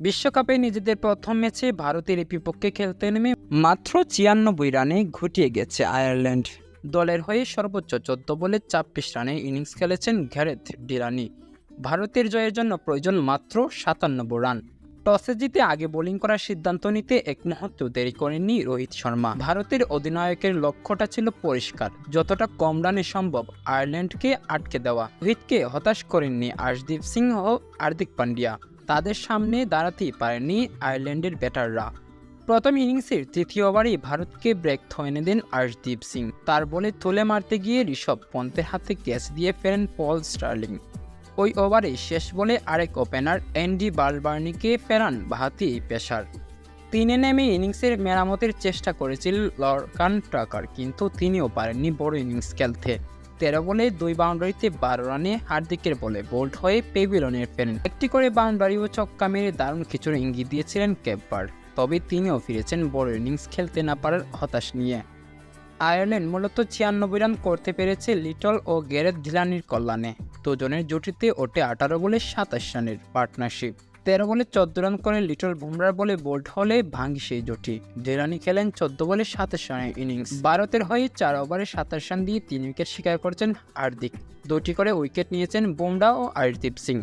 বিশ্বকাপে নিজেদের প্রথম ম্যাচে ভারতের বিপক্ষে খেলতে নেমে মাত্র ছিয়ানব্বই রানে ঘটিয়ে গেছে আয়ারল্যান্ড। দলের হয়ে সর্বোচ্চ চোদ্দ বলে চাব্বিশ রানে ইনিংস খেলেছেন গ্যারেথ ডিরানি। ভারতের জয়ের জন্য প্রয়োজন মাত্র সাতান্নব্বই রান। টসে জিতে আগে বোলিং করার সিদ্ধান্ত নিতে এক মুহূর্ত দেরি করেননি রোহিত শর্মা। ভারতের অধিনায়কের লক্ষ্যটা ছিল পরিষ্কার। যতটা কম রানে সম্ভব আয়ারল্যান্ডকে আটকে দেওয়া। রোহিতকে হতাশ করেননি আশদীপ সিং ও হার্দিক পান্ডিয়া। তাদের সামনে দাঁড়াতেই পারেনি আয়ারল্যান্ডের ব্যাটাররা। প্রথম ইনিংসের তৃতীয় ওভারেই ভারতকে ব্রেক এনে দেন আর্শদীপ সিং। তার বলে তুলে মারতে গিয়ে ঋষভ পন্তের হাতে ক্যাচ দিয়ে ফেরেন পল স্টার্লিং। ওই ওভারে শেষ বলে আরেক ওপেনার অ্যান্ডি বালবার্নিকে ফেরান বাহাতি পেশার তিনে নেমে ইনিংসের মেরামতের চেষ্টা করেছিল লরকান ট্রাকার, কিন্তু তিনিও পারেননি বড় ইনিংস খেলতে। তেরো বলে দুই বাউন্ডারিতে বারো রানে হার্দিকের বলে বোল্ড হয়ে পেভিলনের ফেরেন। একটি করে বাউন্ডারি ও ছক্কা মেরে দারুণ খিচুড়ি ইঙ্গিত দিয়েছিলেন ক্যাপবার তবে তিনিও ফিরেছেন বড় ইনিংস খেলতে না পারার হতাশ নিয়ে। আয়ারল্যান্ড মূলত ছিয়ানব্বই রান করতে পেরেছে লিটল ও গ্যারেথ ধিলানির কল্যাণে। দুজনের জুটিতে ওঠে আঠারো বলে সাতাশ রানের পার্টনারশিপ। তেরো বলে চোদ্দ রান করে লিটল বুমরার বলে বোল্ড হলে ভাঙি সেই জুটি ডেরানি খেলেন চোদ্দ বলে সাতাশ রানের ইনিংস। ভারতের হয়ে চার ওভারে সাতাশ রান দিয়ে তিন উইকেট শিকার করেছেন হার্দিক। দুটি করে উইকেট নিয়েছেন বুমরা ও আরদীপ সিং।